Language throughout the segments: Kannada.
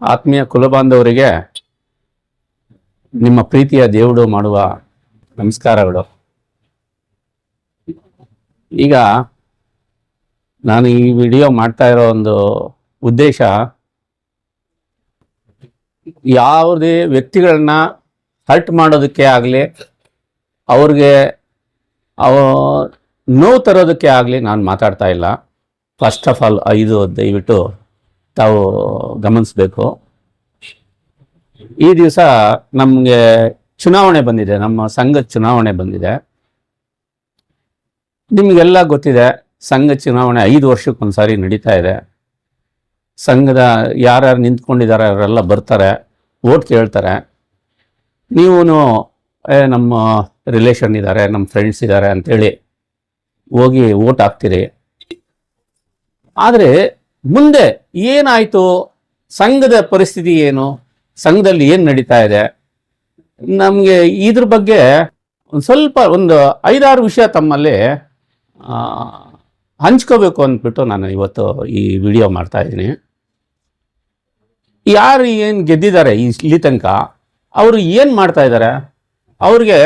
ಆತ್ಮೀಯ ಕುಲಬಾಂಧವರಿಗೆ ನಿಮ್ಮ ಪ್ರೀತಿಯ ದೇವರು ಮಾಡುವ ನಮಸ್ಕಾರಗಳು. ಈಗ ನಾನು ಈ ವಿಡಿಯೋ ಮಾಡ್ತಾ ಇರೋ ಒಂದು ಉದ್ದೇಶ, ಯಾವುದೇ ವ್ಯಕ್ತಿಗಳನ್ನ ಹರ್ಟ್ ಮಾಡೋದಕ್ಕೆ ಆಗಲಿ, ಅವ್ರಿಗೆ ಅವ ನೋವು ತರೋದಕ್ಕೆ ಆಗಲಿ ನಾನು ಮಾತಾಡ್ತಾ ಇಲ್ಲ. ಫಸ್ಟ್ ಆಫ್ ಆಲ್ ಇದು ದಯವಿಟ್ಟು ತಾವು ಗಮನಿಸಬೇಕು. ಈ ದಿವಸ ನಮಗೆ ಚುನಾವಣೆ ಬಂದಿದೆ, ನಮ್ಮ ಸಂಘದ ಚುನಾವಣೆ ಬಂದಿದೆ. ನಿಮಗೆಲ್ಲ ಗೊತ್ತಿದೆ, ಸಂಘ ಚುನಾವಣೆ ಐದು ವರ್ಷಕ್ಕೊಂದ್ಸಾರಿ ನಡೀತಾ ಇದೆ. ಸಂಘದ ಯಾರ್ಯಾರು ನಿಂತ್ಕೊಂಡಿದ್ದಾರೆ ಅವರೆಲ್ಲ ಬರ್ತಾರೆ ಓಟ್ ಕೇಳ್ತಾರೆ. ನೀವು ನಮ್ಮ ರಿಲೇಷನ್ ಇದ್ದಾರೆ, ನಮ್ಮ ಫ್ರೆಂಡ್ಸ್ ಇದ್ದಾರೆ ಅಂತೇಳಿ ಹೋಗಿ ಓಟ್ ಹಾಕ್ತೀರಿ. ಆದರೆ ಮುಂದೆ ಏನಾಯಿತು? ಸಂಘದ ಪರಿಸ್ಥಿತಿ ಏನು? ಸಂಘದಲ್ಲಿ ಏನು ನಡೀತಾ ಇದೆ? ನಮಗೆ ಇದ್ರ ಬಗ್ಗೆ ಒಂದು ಸ್ವಲ್ಪ ಒಂದು ಐದಾರು ವಿಷಯ ತಮ್ಮಲ್ಲಿ ಹಂಚ್ಕೋಬೇಕು ಅಂದ್ಬಿಟ್ಟು ನಾನು ಇವತ್ತು ಈ ವಿಡಿಯೋ ಮಾಡ್ತಾ ಇದ್ದೀನಿ. ಯಾರು ಏನು ಗೆದ್ದಿದ್ದಾರೆ ಇಲ್ಲಿ ತನಕ? ಅವರು ಏನು ಮಾಡ್ತಾ ಇದ್ದಾರೆ? ಅವ್ರಿಗೆ,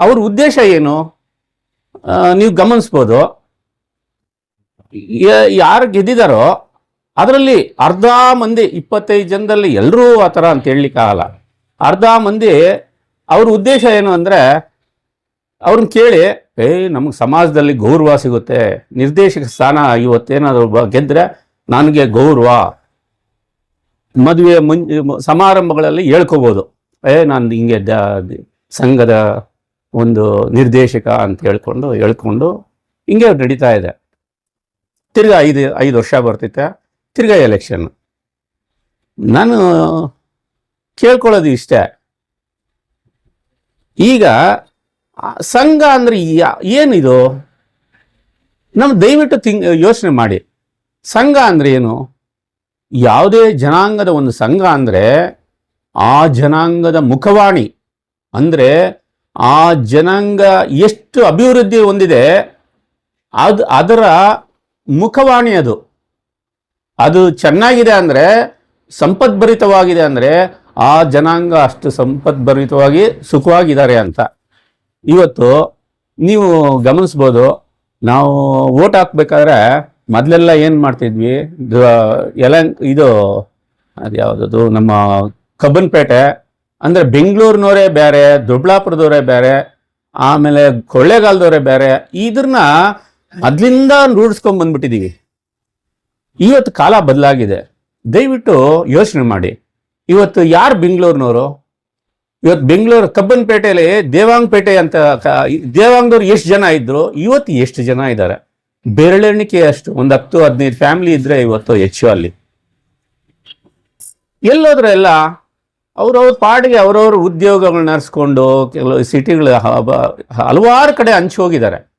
ಅವ್ರ ಉದ್ದೇಶ ಏನು? ನೀವು ಗಮನಿಸ್ಬೋದು. ಯಾರು ಗೆದ್ದಿದಾರೋ ಅದರಲ್ಲಿ ಅರ್ಧ ಮಂದಿ, ಇಪ್ಪತ್ತೈದು ಜನದಲ್ಲಿ ಎಲ್ಲರೂ ಆ ಥರ ಅಂತ ಹೇಳಲಿಕ್ಕಾಗಲ್ಲ ಅರ್ಧ ಮಂದಿ, ಅವ್ರ ಉದ್ದೇಶ ಏನು ಅಂದರೆ ಅವ್ರನ್ನ ಕೇಳಿ ಏಯ್ ನಮಗೆ ಸಮಾಜದಲ್ಲಿ ಗೌರವ ಸಿಗುತ್ತೆ. ನಿರ್ದೇಶಕ ಸ್ಥಾನ ಇವತ್ತೇನಾದರೂ ಗೆದ್ದರೆ ನನಗೆ ಗೌರವ. ಮದುವೆ ಮುಂ, ಸಮಾರಂಭಗಳಲ್ಲಿ ಹೇಳ್ಕೋಬೋದು. ಏ, ನಾನು ಹಿಂಗೆ ದ- ಸಂಘದ ಒಂದು ನಿರ್ದೇಶಕ ಅಂತ ಹೇಳ್ಕೊಂಡು ಹೇಳ್ಕೊಂಡು ಹಿಂಗೆ ನಡೀತಾ ಇದೆ. ತಿರ್ಗಾ ಐದು ಐದು ವರ್ಷ ಬರ್ತಿತ್ತೆ ತಿರ್ಗಾ ಎಲೆಕ್ಷನ್ ನಾನು ಕೇಳ್ಕೊಳ್ಳೋದು ಇಷ್ಟೇ. ಈಗ ಸಂಘ ಅಂದ್ರೆ ಏನಿದು? ನಮ್ಮ ದಯವಿಟ್ಟು ತಿಂಗ್, ಯೋಚನೆ ಮಾಡಿ. ಸಂಘ ಅಂದ್ರೆ ಏನು? ಯಾವುದೇ ಜನಾಂಗದ ಒಂದು ಸಂಘ ಅಂದ್ರೆ ಆ ಜನಾಂಗದ ಮುಖವಾಣಿ. ಅಂದ್ರೆ ಆ ಜನಾಂಗ ಎಷ್ಟು ಅಭಿವೃದ್ಧಿ ಹೊಂದಿದೆ, ಅದು, ಅದರ ಮುಖವಾಣಿ ಅದು ಅದು ಚೆನ್ನಾಗಿದೆ ಅಂದರೆ ಸಂಪದ್ಭರಿತವಾಗಿದೆ ಅಂದರೆ, ಆ ಜನಾಂಗ ಅಷ್ಟು ಸಂಪದ್ಭರಿತವಾಗಿ ಸುಖವಾಗಿದ್ದಾರೆ ಅಂತ. ಇವತ್ತು ನೀವು ಗಮನಿಸ್ಬೋದು, ನಾವು ಓಟ್ ಹಾಕ್ಬೇಕಾದ್ರೆ ಮೊದಲೆಲ್ಲ ಏನು ಮಾಡ್ತಿದ್ವಿ? ಎಲ್ಲ ಇದು, ಅದು ಯಾವುದದು, ನಮ್ಮ ಕಬ್ಬನ್ಪೇಟೆ, ಅಂದರೆ ಬೆಂಗಳೂರಿನವರೇ ಬೇರೆ ದೊಡ್ಡಬಳ್ಳಾಪುರದವರೇ ಬೇರೆ ಆಮೇಲೆ ಕೊಳ್ಳೇಗಾಲದವರೇ ಬೇರೆ ಇದ್ರನ್ನ ಮೊದಲಿಂದ ರೂಢಿಸ್ಕೊಂಡ್ ಬಂದ್ಬಿಟ್ಟಿದೀವಿ. ಇವತ್ತು ಕಾಲ ಬದಲಾಗಿದೆ. ದಯವಿಟ್ಟು ಯೋಚನೆ ಮಾಡಿ. ಇವತ್ತು ಯಾರು ಬೆಂಗಳೂರಿನವರು? ಇವತ್ತು ಬೆಂಗಳೂರು ಕಬ್ಬನ್ಪೇಟೆಯಲ್ಲಿ ದೇವಾಂಗಪೇಟೆ ಅಂತ ದೇವಾಂಗದವ್ರು ಎಷ್ಟು ಜನ ಇದ್ರು? ಇವತ್ತು ಎಷ್ಟು ಜನ ಇದ್ದಾರೆ ಬೆರಳೆಣಿಕೆ ಅಷ್ಟು. ಒಂದು ಹತ್ತು, ಹದಿನೈದು ಫ್ಯಾಮಿಲಿ ಇದ್ರೆ ಇವತ್ತು ಹೆಚ್ಚು ಅಲ್ಲಿ. ಎಲ್ಲೋದ್ರೆ ಎಲ್ಲ ಅವ್ರವ್ರ ಪಾಡಿಗೆ ಅವ್ರವ್ರ ಉದ್ಯೋಗಗಳನ್ನ ನಡೆಸ್ಕೊಂಡು ಕೆಲವು ಸಿಟಿಗಳು ಹಲವಾರು ಕಡೆ ಹಂಚಿ ಹೋಗಿದ್ದಾರೆ.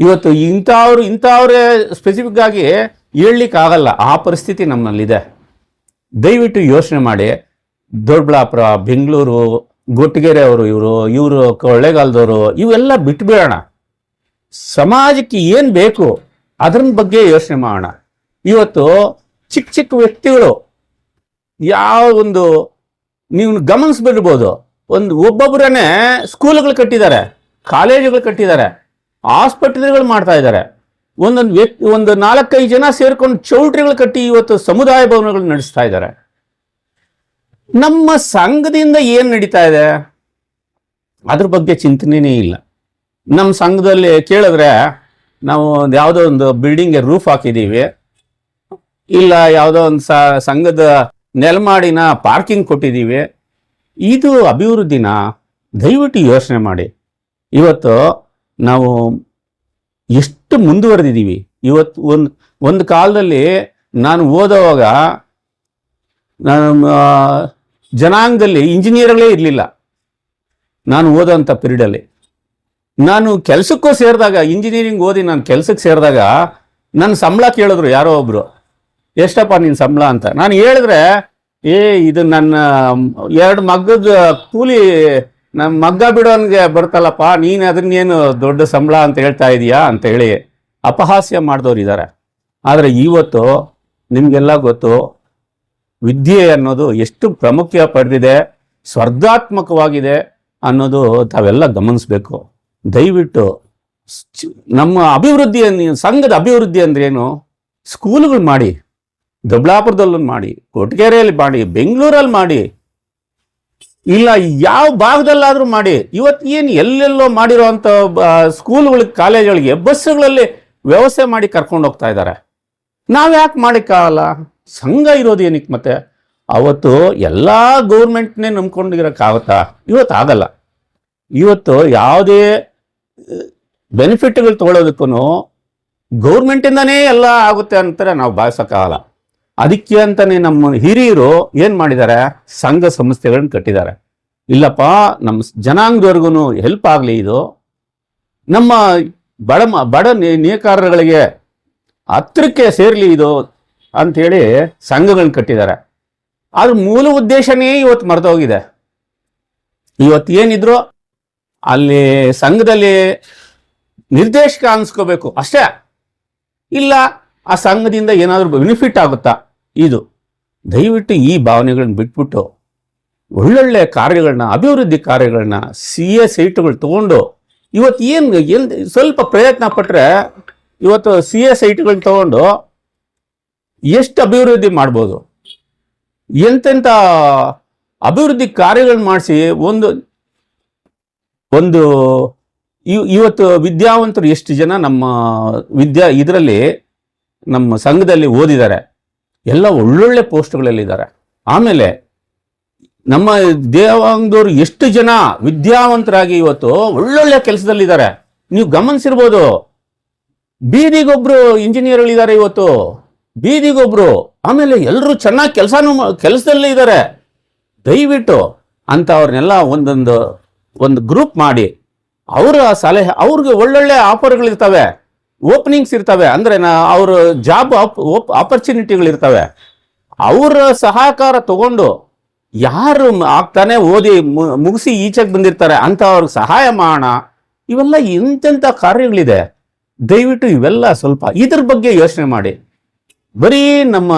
ಇವತ್ತು ಇಂಥವ್ರು, ಇಂಥವ್ರೇ ಸ್ಪೆಸಿಫಿಕ್ ಆಗಿ ಹೇಳಲಿಕ್ಕೆ ಆಗಲ್ಲ ಆ ಪರಿಸ್ಥಿತಿ ನಮ್ಮಲ್ಲಿದೆ. ದಯವಿಟ್ಟು ಯೋಚನೆ ಮಾಡಿ. ದೊಡ್ಡಬಳ್ಳಾಪುರ, ಬೆಂಗಳೂರು ಗೊಟ್ಟಿಗೆರೆ ಅವರು ಇವರು ಇವರು ಕೊಳ್ಳೇಗಾಲದವರು, ಇವೆಲ್ಲ ಬಿಟ್ಬಿಡೋಣ. ಸಮಾಜಕ್ಕೆ ಏನು ಬೇಕು ಅದ್ರ ಬಗ್ಗೆ ಯೋಚನೆ ಮಾಡೋಣ. ಇವತ್ತು ಚಿಕ್ಕ ಚಿಕ್ಕ ವ್ಯಕ್ತಿಗಳು ಯಾವ ಒಂದು ನೀವು ಗಮನಿಸ್ಬಿಡ್ಬೋದು. ಒಂದು ಒಬ್ಬೊಬ್ಬರೇ ಸ್ಕೂಲ್ಗಳು ಕಟ್ಟಿದ್ದಾರೆ ಕಾಲೇಜುಗಳು ಕಟ್ಟಿದ್ದಾರೆ. ಆಸ್ಪತ್ರೆಗಳು ಮಾಡ್ತಾ ಇದ್ದಾರೆ. ಒಂದೊಂದು ವ್ಯಕ್ತಿ, ಒಂದು ನಾಲ್ಕೈದು ಜನ ಸೇರ್ಕೊಂಡು ಚೌಲ್ಟ್ರಿಗಳು ಕಟ್ಟಿ ಇವತ್ತು ಸಮುದಾಯ ಭವನಗಳು ನಡೆಸ್ತಾ ಇದ್ದಾರೆ. ನಮ್ಮ ಸಂಘದಿಂದ ಏನು ನಡೀತಾ ಇದೆ? ಅದ್ರ ಬಗ್ಗೆ ಚಿಂತನೆಯೇ ಇಲ್ಲ. ನಮ್ಮ ಸಂಘದಲ್ಲಿ ಕೇಳಿದ್ರೆ ನಾವು ಯಾವುದೋ ಒಂದು ಬಿಲ್ಡಿಂಗ್ಗೆ ರೂಫ್ ಹಾಕಿದ್ದೀವಿ. ಇಲ್ಲ, ಯಾವುದೋ ಒಂದು ಸಂಘದ ನೆಲಮಾಡಿನ ಪಾರ್ಕಿಂಗ್ ಕೊಟ್ಟಿದ್ದೀವಿ. ಇದು ಅಭಿವೃದ್ಧಿನ ದಯವಿಟ್ಟು ಯೋಚನೆ ಮಾಡಿ. ಇವತ್ತು ನಾವು ಎಷ್ಟು ಮುಂದುವರೆದಿದ್ದೀವಿ? ಇವತ್ತು ಒಂದು ಒಂದು ಕಾಲದಲ್ಲಿ ನಾನು ಓದೋವಾಗ ನಾನು ಜನಾಂಗದಲ್ಲಿ ಇಂಜಿನಿಯರ್ಗಳೇ ಇರಲಿಲ್ಲ. ನಾನು ಓದೋಂಥ ಪೀರಿಯಡಲ್ಲಿ ನಾನು ಕೆಲಸಕ್ಕೂ ಸೇರಿದಾಗ, ಇಂಜಿನಿಯರಿಂಗ್ ಓದಿ ನಾನು ಕೆಲಸಕ್ಕೆ ಸೇರಿದಾಗ ನನ್ನ ಸಂಬಳ ಕೇಳಿದ್ರು ಯಾರೋ ಒಬ್ಬರು ಎಷ್ಟಪ್ಪ ನಿನ್ನ ಸಂಬಳ ಅಂತ. ನಾನು ಹೇಳಿದ್ರೆ, ಏ, ಇದು ನನ್ನ, ಎರಡು ಮಗ್ಗದ ಕೂಲಿ ನಮ್ಮ ಮಗ್ಗ ಬಿಡೋನ್ಗೆ ಬರ್ತಲ್ಲಪ್ಪ ನೀನು ಅದನ್ನೇನು ದೊಡ್ಡ ಸಂಬಳ ಅಂತ ಹೇಳ್ತಾ ಇದೀಯಾ ಅಂತ ಹೇಳಿ ಅಪಹಾಸ್ಯ ಮಾಡಿದವ್ರು ಇದ್ದಾರೆ ಆದರೆ ಇವತ್ತು ನಿಮಗೆಲ್ಲ ಗೊತ್ತು, ವಿದ್ಯೆ ಅನ್ನೋದು ಎಷ್ಟು ಪ್ರಾಮುಖ್ಯ ಪಡೆದಿದೆ, ಸ್ಪರ್ಧಾತ್ಮಕವಾಗಿದೆ ಅನ್ನೋದು ತಾವೆಲ್ಲ ಗಮನಿಸಬೇಕು. ದಯವಿಟ್ಟು ನಮ್ಮ ಅಭಿವೃದ್ಧಿ ಸಂಘದ ಅಭಿವೃದ್ಧಿ ಅಂದ್ರೆ ಏನು? ಸ್ಕೂಲ್ಗಳು ಮಾಡಿ ದೊಬ್ಲಾಪುರದಲ್ಲೂ ಮಾಡಿ ಕೊಟ್ಗೆರೆಯಲ್ಲಿ ಮಾಡಿ, ಬೆಂಗಳೂರಲ್ಲಿ ಮಾಡಿ ಇಲ್ಲ, ಯಾವ ಭಾಗದಲ್ಲಾದರೂ ಮಾಡಿ. ಇವತ್ತು ಏನು ಎಲ್ಲೆಲ್ಲೋ ಮಾಡಿರೋಂಥ ಸ್ಕೂಲ್ಗಳಿಗೆ ಕಾಲೇಜ್ಗಳಿಗೆ ಬಸ್ಸುಗಳಲ್ಲಿ ವ್ಯವಸ್ಥೆ ಮಾಡಿ ಕರ್ಕೊಂಡು ಹೋಗ್ತಾ ಇದ್ದಾರೆ. ನಾವು ಯಾಕೆ ಮಾಡೋಕ್ಕಾಗಲ್ಲ ಸಂಘ ಇರೋದು ಏನಕ್ಕೆ ಮತ್ತೆ? ಅವತ್ತು ಎಲ್ಲ ಗೌರ್ಮೆಂಟ್ನೇ ನಂಬ್ಕೊಂಡಿರೋಕ್ಕಾಗತ್ತಾ ಇವತ್ತು ಆಗಲ್ಲ. ಇವತ್ತು ಯಾವುದೇ ಬೆನಿಫಿಟ್ಗಳು ತೊಗೊಳೋದಕ್ಕೂ ಗೌರ್ಮೆಂಟಿಂದನೇ ಎಲ್ಲ ಆಗುತ್ತೆ ಅಂತಾರೆ, ನಾವು ಭಾವಿಸೋಕ್ಕಾಗಲ್ಲ ಅದಕ್ಕೆ ಅಂತಾನೆ ನಮ್ಮ ಹಿರಿಯರು ಏನು ಮಾಡಿದ್ದಾರೆ? ಸಂಘ ಸಂಸ್ಥೆಗಳನ್ನ ಕಟ್ಟಿದ್ದಾರೆ. ಇಲ್ಲಪ್ಪ, ನಮ್ಮ ಜನಾಂಗದವರೆಗೂ ಹೆಲ್ಪ್ ಆಗಲಿ ಇದು. ನಮ್ಮ ಬಡ ಬಡ ನೇಕಾರರುಗಳಿಗೆ ಹತ್ರಕ್ಕೆ ಸೇರಲಿ ಇದು ಅಂಥೇಳಿ ಸಂಘಗಳನ್ನ ಕಟ್ಟಿದ್ದಾರೆ. ಅದ್ರ ಮೂಲ ಉದ್ದೇಶನೇ ಇವತ್ತು ಮರೆತೋಗಿದೆ ಇವತ್ತು ಏನಿದ್ರು ಅಲ್ಲಿ ಸಂಘದಲ್ಲಿ ನಿರ್ದೇಶಕ ಅನ್ಸ್ಕೋಬೇಕು ಅಷ್ಟೇ. ಇಲ್ಲ, ಆ ಸಂಘದಿಂದ ಏನಾದರೂ ಬೆನಿಫಿಟ್ ಆಗುತ್ತಾ? ಇದು ದಯವಿಟ್ಟು ಈ ಭಾವನೆಗಳನ್ನ ಬಿಟ್ಬಿಟ್ಟು ಒಳ್ಳೊಳ್ಳೆ ಕಾರ್ಯಗಳನ್ನ, ಅಭಿವೃದ್ಧಿ ಕಾರ್ಯಗಳನ್ನ ಸಿ ಎ ಸೈಟ್ಗಳು ತೊಗೊಂಡು ಇವತ್ತು ಏನು ಎಲ್ಲಿ ಸ್ವಲ್ಪ ಪ್ರಯತ್ನ ಪಟ್ಟರೆ ಇವತ್ತು ಸಿ ಎ ಸೈಟ್ಗಳನ್ನ ತೊಗೊಂಡು ಎಷ್ಟು ಅಭಿವೃದ್ಧಿ ಮಾಡ್ಬೋದು? ಎಂತೆಂಥ ಅಭಿವೃದ್ಧಿ ಕಾರ್ಯಗಳನ್ನ ಮಾಡಿಸಿ ಒಂದು ಒಂದು ಇವ್- ಇವತ್ತು ವಿದ್ಯಾವಂತರು ಎಷ್ಟು ಜನ ನಮ್ಮ ವಿದ್ಯಾ ಇದರಲ್ಲಿ ನಮ್ಮ ಸಂಘದಲ್ಲಿ ಓದಿದ್ದಾರೆ? ಎಲ್ಲ ಒಳ್ಳೊಳ್ಳೆ ಪೋಸ್ಟ್ಗಳಲ್ಲಿದ್ದಾರೆ ಆಮೇಲೆ ನಮ್ಮ ದೇವಾಂಗದವರು ಎಷ್ಟು ಜನ ವಿದ್ಯಾವಂತರಾಗಿ ಇವತ್ತು ಒಳ್ಳೊಳ್ಳೆ ಕೆಲಸದಲ್ಲಿದ್ದಾರೆ ನೀವು ಗಮನಿಸಿರ್ಬೋದು. ಬೀದಿಗೊಬ್ರು ಇಂಜಿನಿಯರ್ಗಳಿದ್ದಾರೆ ಇವತ್ತು. ಬೀದಿಗೊಬ್ರು ಆಮೇಲೆ ಎಲ್ಲರೂ ಚೆನ್ನಾಗಿ ಕೆಲಸನೂ ಕೆಲಸದಲ್ಲೇ ಇದ್ದಾರೆ. ದಯವಿಟ್ಟು ಅಂಥವ್ರನ್ನೆಲ್ಲ ಒಂದೊಂದು, ಒಂದು ಗ್ರೂಪ್ ಮಾಡಿ, ಅವರ ಸಲಹೆ, ಅವ್ರಿಗೆ ಒಳ್ಳೊಳ್ಳೆ ಆಫರ್ಗಳಿರ್ತವೆ. ಓಪನಿಂಗ್ಸ್ ಇರ್ತವೆ. ಅಂದ್ರೆ ನಾ ಅವ್ರ ಜಾಬ್ ಆಪರ್ಚುನಿಟಿಗಳಿರ್ತವೆ ಅವರ ಸಹಕಾರ ತಗೊಂಡು ಯಾರು ಆಗ್ತಾನೆ ಓದಿ ಮುಗಿಸಿ ಈಚೆಗೆ ಬಂದಿರ್ತಾರೆ ಅಂತ ಅವ್ರಿಗೆ ಸಹಾಯ ಮಾಡೋಣ ಇವೆಲ್ಲ ಎಂತೆಂಥ ಕಾರ್ಯಗಳಿದೆ. ದಯವಿಟ್ಟು ಇವೆಲ್ಲ ಸ್ವಲ್ಪ ಇದ್ರ ಬಗ್ಗೆ ಯೋಚನೆ ಮಾಡಿ. ಬರೀ ನಮ್ಮ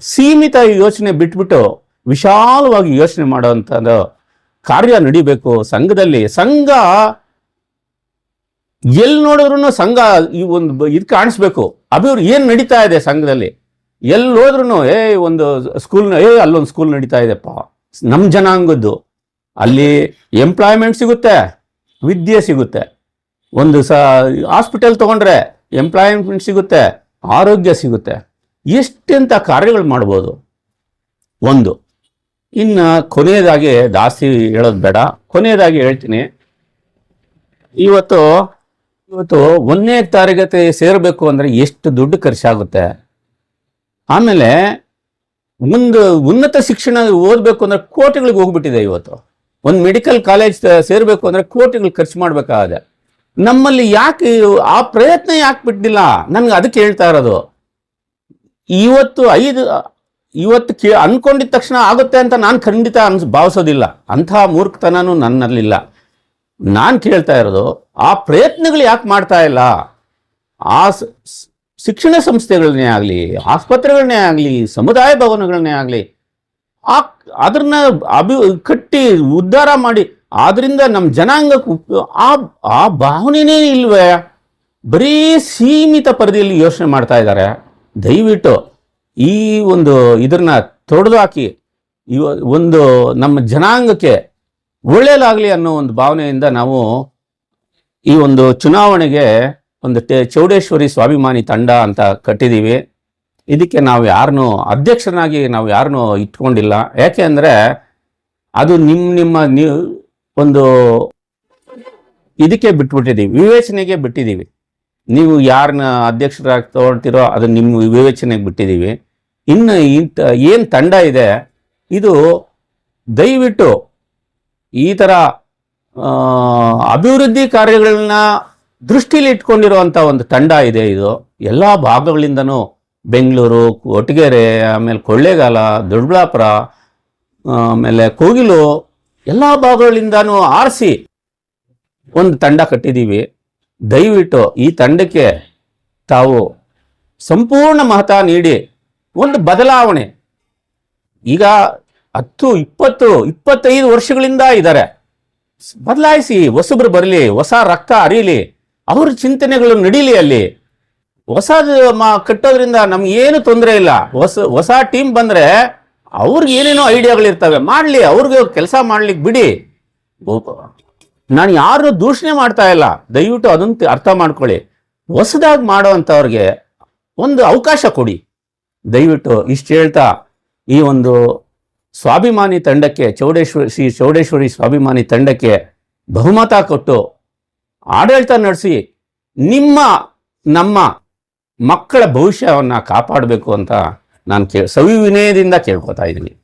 ಸೀಮಿತ ಯೋಚನೆ ಬಿಟ್ಬಿಟ್ಟು ವಿಶಾಲವಾಗಿ ಯೋಚನೆ ಮಾಡುವಂಥದ್ದು ಕಾರ್ಯ ನಡಿಬೇಕು. ಸಂಘದಲ್ಲಿ ಸಂಘ ಎಲ್ಲಿ ನೋಡಿದ್ರು ಸಂಘ ಈ ಒಂದು ಇದು ಕಾಣಿಸ್ಬೇಕು. ಅಭಿವೃದ್ಧಿ ಏನು ನಡೀತಾ ಇದೆ ಸಂಘದಲ್ಲಿ? ಎಲ್ಲಿ ಹೋದ್ರೂ ಏ ಒಂದು ಸ್ಕೂಲ್ ಏ, ಅಲ್ಲೊಂದು ಸ್ಕೂಲ್ ನಡೀತಾ ಇದೆಪ್ಪ. ನಮ್ಮ ಜನಾಂಗದ್ದು. ಅಲ್ಲಿ ಎಂಪ್ಲಾಯ್ಮೆಂಟ್ ಸಿಗುತ್ತೆ, ವಿದ್ಯೆ ಸಿಗುತ್ತೆ. ಒಂದು ಸ ಹಾಸ್ಪಿಟಲ್ ತಗೊಂಡ್ರೆ ಎಂಪ್ಲಾಯ್ಮೆಂಟ್ ಸಿಗುತ್ತೆ, ಆರೋಗ್ಯ ಸಿಗುತ್ತೆ. ಎಷ್ಟೆಂಥ ಕಾರ್ಯಗಳು ಮಾಡ್ಬೋದು? ಒಂದು, ಇನ್ನು ಕೊನೆಯದಾಗಿ, ಜಾಸ್ತಿ ಹೇಳೋದು ಬೇಡ. ಕೊನೆಯದಾಗಿ ಹೇಳ್ತೀನಿ, ಇವತ್ತು ಇವತ್ತು ಒಂದನೇ ತರಗತಿ ಸೇರಬೇಕು ಅಂದರೆ ಎಷ್ಟು ದುಡ್ಡು ಖರ್ಚಾಗುತ್ತೆ? ಆಮೇಲೆ ಒಂದು ಉನ್ನತ ಶಿಕ್ಷಣ ಓದಬೇಕು ಅಂದರೆ ಕೋಟಿಗಳಿಗೆ ಹೋಗ್ಬಿಟ್ಟಿದೆ ಇವತ್ತು. ಒಂದು ಮೆಡಿಕಲ್ ಕಾಲೇಜ್ ಸೇರಬೇಕು ಅಂದರೆ ಕೋಟಿಗಳು ಖರ್ಚು ಮಾಡಬೇಕಾಗಿದೆ ನಮ್ಮಲ್ಲಿ ಯಾಕೆ ಆ ಪ್ರಯತ್ನ ಯಾಕೆ ಬಿಟ್ಟಿಲ್ಲ? ನನ್ಗೆ ಅದಕ್ಕೆ ಹೇಳ್ತಾ ಇರೋದು. ಇವತ್ತು ಐದು, ಇವತ್ತು ಕೇ ಅಂದ್ಕೊಂಡಿದ್ದ ತಕ್ಷಣ ಆಗುತ್ತೆ ಅಂತ ನಾನು ಖಂಡಿತ ಅನ್ಸ್, ಭಾವಿಸೋದಿಲ್ಲ. ಅಂತಹ ಮೂರ್ಖತನೂ ನನ್ನಲ್ಲಿಲ್ಲ. ನಾನು ಕೇಳ್ತಾ ಇರೋದು, ಆ ಪ್ರಯತ್ನಗಳು ಯಾಕೆ ಮಾಡ್ತಾ ಇಲ್ಲ? ಆ ಶಿಕ್ಷಣ ಸಂಸ್ಥೆಗಳನ್ನೇ ಆಗಲಿ ಆಸ್ಪತ್ರೆಗಳನ್ನೇ ಆಗಲಿ, ಸಮುದಾಯ ಭವನಗಳನ್ನೇ ಆಗಲಿ, ಆ ಅದನ್ನ ಅಭಿ, ಕಟ್ಟಿ ಉದ್ಧಾರ ಮಾಡಿ, ಆದ್ರಿಂದ ನಮ್ಮ ಜನಾಂಗಕ್ಕೆ ಆ ಆ ಭಾವನೆನೇ ಇಲ್ವೇ? ಬರೀ ಸೀಮಿತ ಪರಿಧಿಯಲ್ಲಿ ಯೋಚನೆ ಮಾಡ್ತಾ ಇದ್ದಾರೆ ದಯವಿಟ್ಟು ಈ ಒಂದು ಇದನ್ನ ತೊಡೆದು ಹಾಕಿ ಇವ, ಒಂದು ನಮ್ಮ ಜನಾಂಗಕ್ಕೆ ಒಳ್ಳೇದಾಗಲಿ ಅನ್ನೋ ಒಂದು ಭಾವನೆಯಿಂದ ನಾವು ಈ ಒಂದು ಚುನಾವಣೆಗೆ ಒಂದು ಚೌಡೇಶ್ವರಿ ಸ್ವಾಭಿಮಾನಿ ತಂಡ ಅಂತ ಕಟ್ಟಿದ್ದೀವಿ ಇದಕ್ಕೆ ನಾವು ಯಾರನ್ನೂ ಅಧ್ಯಕ್ಷನಾಗಿ ನಾವು ಯಾರನ್ನೂ ಇಟ್ಕೊಂಡಿಲ್ಲ. ಯಾಕೆ ಅಂದರೆ ಅದು ನಿಮ್ಮ ನಿಮ್ಮ ನೀವು ಒಂದು ಇದಕ್ಕೆ ಬಿಟ್ಬಿಟ್ಟಿದ್ದೀವಿ ವಿವೇಚನೆಗೆ ಬಿಟ್ಟಿದ್ದೀವಿ ನೀವು ಯಾರನ್ನ ಅಧ್ಯಕ್ಷರಾಗಿ ತಗೊಳ್ತೀರೋ ಅದು ನಿಮ್ಮ ವಿವೇಚನೆಗೆ ಬಿಟ್ಟಿದ್ದೀವಿ ಇನ್ನು ಇಂಥ ಏನು ತಂಡ ಇದೆ, ಇದು ದಯವಿಟ್ಟು ಈ ಥರ ಅಭಿವೃದ್ಧಿ ಕಾರ್ಯಗಳನ್ನ ದೃಷ್ಟಿಲಿ ಇಟ್ಕೊಂಡಿರುವಂಥ ಒಂದು ತಂಡ ಇದೆ ಇದು. ಎಲ್ಲ ಭಾಗಗಳಿಂದನೂ ಬೆಂಗಳೂರು ಕೊಟ್ಟಿಗೆರೆ ಆಮೇಲೆ ಕೊಳ್ಳೇಗಾಲ, ದೊಡ್ಡಬಳ್ಳಾಪುರ, ಆಮೇಲೆ ಕೋಗಿಲು ಎಲ್ಲ ಭಾಗಗಳಿಂದನೂ ಆರಿಸಿ ಒಂದು ತಂಡ ಕಟ್ಟಿದ್ದೀವಿ ದಯವಿಟ್ಟು ಈ ತಂಡಕ್ಕೆ ತಾವು ಸಂಪೂರ್ಣ ಮಹತ್ವ ನೀಡಿ ಒಂದು ಬದಲಾವಣೆ. ಈಗ ಹತ್ತು, ಇಪ್ಪತ್ತು, ಇಪ್ಪತ್ತೈದು ವರ್ಷಗಳಿಂದ ಇದ್ದಾರೆ. ಬದಲಾಯಿಸಿ, ಹೊಸಬ್ರು ಬರಲಿ, ಹೊಸ ರಕ್ತ ಅರಿಯಲಿ ಅವ್ರ ಚಿಂತನೆಗಳು ನಡೀಲಿ ಅಲ್ಲಿ. ಹೊಸ ಕಟ್ಟೋದ್ರಿಂದ ನಮ್ಗೆ ಏನು ತೊಂದರೆ ಇಲ್ಲ. ಹೊಸ ಹೊಸ ಟೀಮ್ ಬಂದ್ರೆ ಅವ್ರಿಗೆ ಏನೇನೋ ಐಡಿಯಾಗಳಿರ್ತವೆ. ಮಾಡಲಿ, ಅವ್ರಿಗೆ ಕೆಲಸ ಮಾಡ್ಲಿಕ್ಕೆ ಬಿಡಿ. ನಾನು ಯಾರು ದೂಷಣೆ ಮಾಡ್ತಾ ಇಲ್ಲ. ದಯವಿಟ್ಟು ಅದನ್ನ ಅರ್ಥ ಮಾಡ್ಕೊಳ್ಳಿ. ಹೊಸದಾಗಿ ಮಾಡುವಂಥವ್ರಿಗೆ ಒಂದು ಅವಕಾಶ ಕೊಡಿ. ದಯವಿಟ್ಟು ಇಷ್ಟು ಹೇಳ್ತಾ ಈ ಒಂದು ಸ್ವಾಭಿಮಾನಿ ತಂಡಕ್ಕೆ, ಚೌಡೇಶ್ವರಿ, ಶ್ರೀ ಚೌಡೇಶ್ವರಿ ಸ್ವಾಭಿಮಾನಿ ತಂಡಕ್ಕೆ ಬಹುಮತ ಕೊಟ್ಟು ಆಡಳಿತ ನಡೆಸಿ ನಿಮ್ಮ, ನಮ್ಮ ಮಕ್ಕಳ ಭವಿಷ್ಯವನ್ನು ಕಾಪಾಡಬೇಕು ಅಂತ ನಾನು ಕೇ ಸವಿವಿನಯದಿಂದ ಕೇಳ್ಕೊತಾ ಇದ್ದೀನಿ.